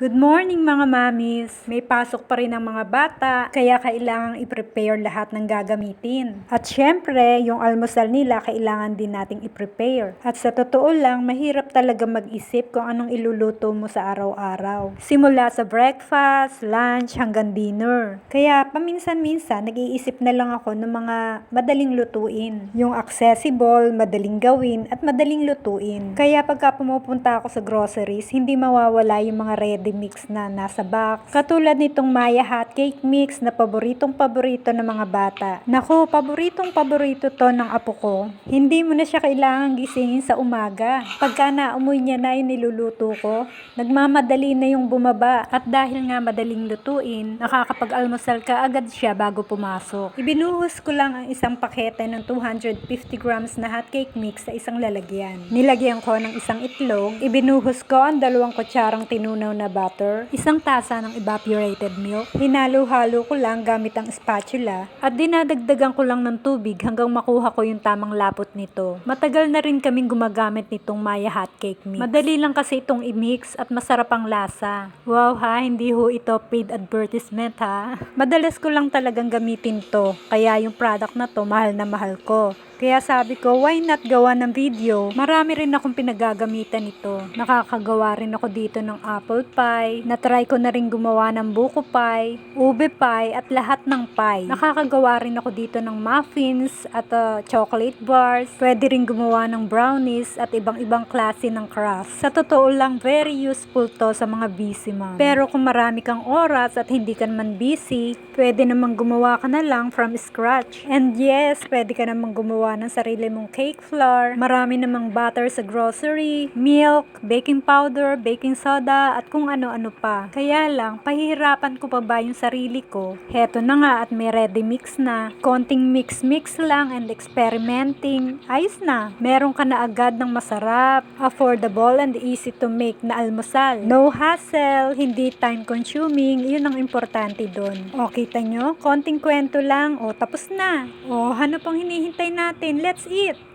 Good morning mga mamis! May pasok pa rin ang mga bata, kaya kailangang i-prepare lahat ng gagamitin. At syempre, yung almusal nila kailangan din nating i-prepare. At sa totoo lang, mahirap talaga mag-isip kung anong iluluto mo sa araw-araw. Simula sa breakfast, lunch, hanggang dinner. Kaya paminsan-minsan, nag-iisip na lang ako ng mga madaling lutuin. Yung accessible, madaling gawin, at madaling lutuin. Kaya pagka pumupunta ako sa groceries, hindi mawawala yung mga ready mix na nasa box. Katulad nitong Maya Hot Cake Mix na paboritong paborito ng mga bata. Naku, paboritong paborito to ng apo ko. Hindi mo na siya kailangang gisingin sa umaga. Pagka naumoy niya na yung niluluto ko, nagmamadali na yung bumaba. At dahil nga madaling lutuin, nakakapag-almusal ka agad siya bago pumasok. Ibinuhos ko lang ang isang pakete ng 250 grams na hot cake mix sa isang lalagyan. Nilagyan ko ng isang itlog, ibinuhos ko ang dalawang kutsarang tinunaw na butter, isang tasa ng evaporated milk, hinalo-halo ko lang gamit ang spatula, at dinadagdagan ko lang ng tubig hanggang makuha ko yung tamang lapot nito. Matagal na rin kaming gumagamit nitong Maya Hot Cake Mix. Madali lang kasi itong i-mix at masarap ang lasa. Wow ha, hindi ho ito paid advertisement ha. Madalas ko lang talagang gamitin to, kaya yung product na to mahal na mahal ko. Kaya sabi ko, why not gawa ng video? Marami rin akong pinagagamitan ito. Nakakagawa rin ako dito ng apple pie. Natry ko na rin gumawa ng buko pie, ube pie, at lahat ng pie. Nakakagawa rin ako dito ng muffins at uh, chocolate bars. Pwede rin gumawa ng brownies at ibang-ibang klase ng crust. Sa totoo lang, very useful to sa mga busy mom. Pero kung marami kang oras at hindi ka naman busy, pwede namang gumawa ka na lang from scratch. And yes, pwede ka namang gumawa ng sarili mong cake flour. Marami namang butter sa grocery, milk, baking powder, baking soda, at kung ano-ano pa. Kaya lang, pahihirapan ko pa ba yung sarili ko? Heto na nga at may ready mix na. Konting mix-mix lang and experimenting. Ayos na. Meron ka na agad ng masarap, affordable, and easy to make na almusal. No hassle, hindi time consuming. Yun ang importante doon. O, kita nyo? Konting kwento lang. O, tapos na. O, ano pang hinihintay natin? Let's eat!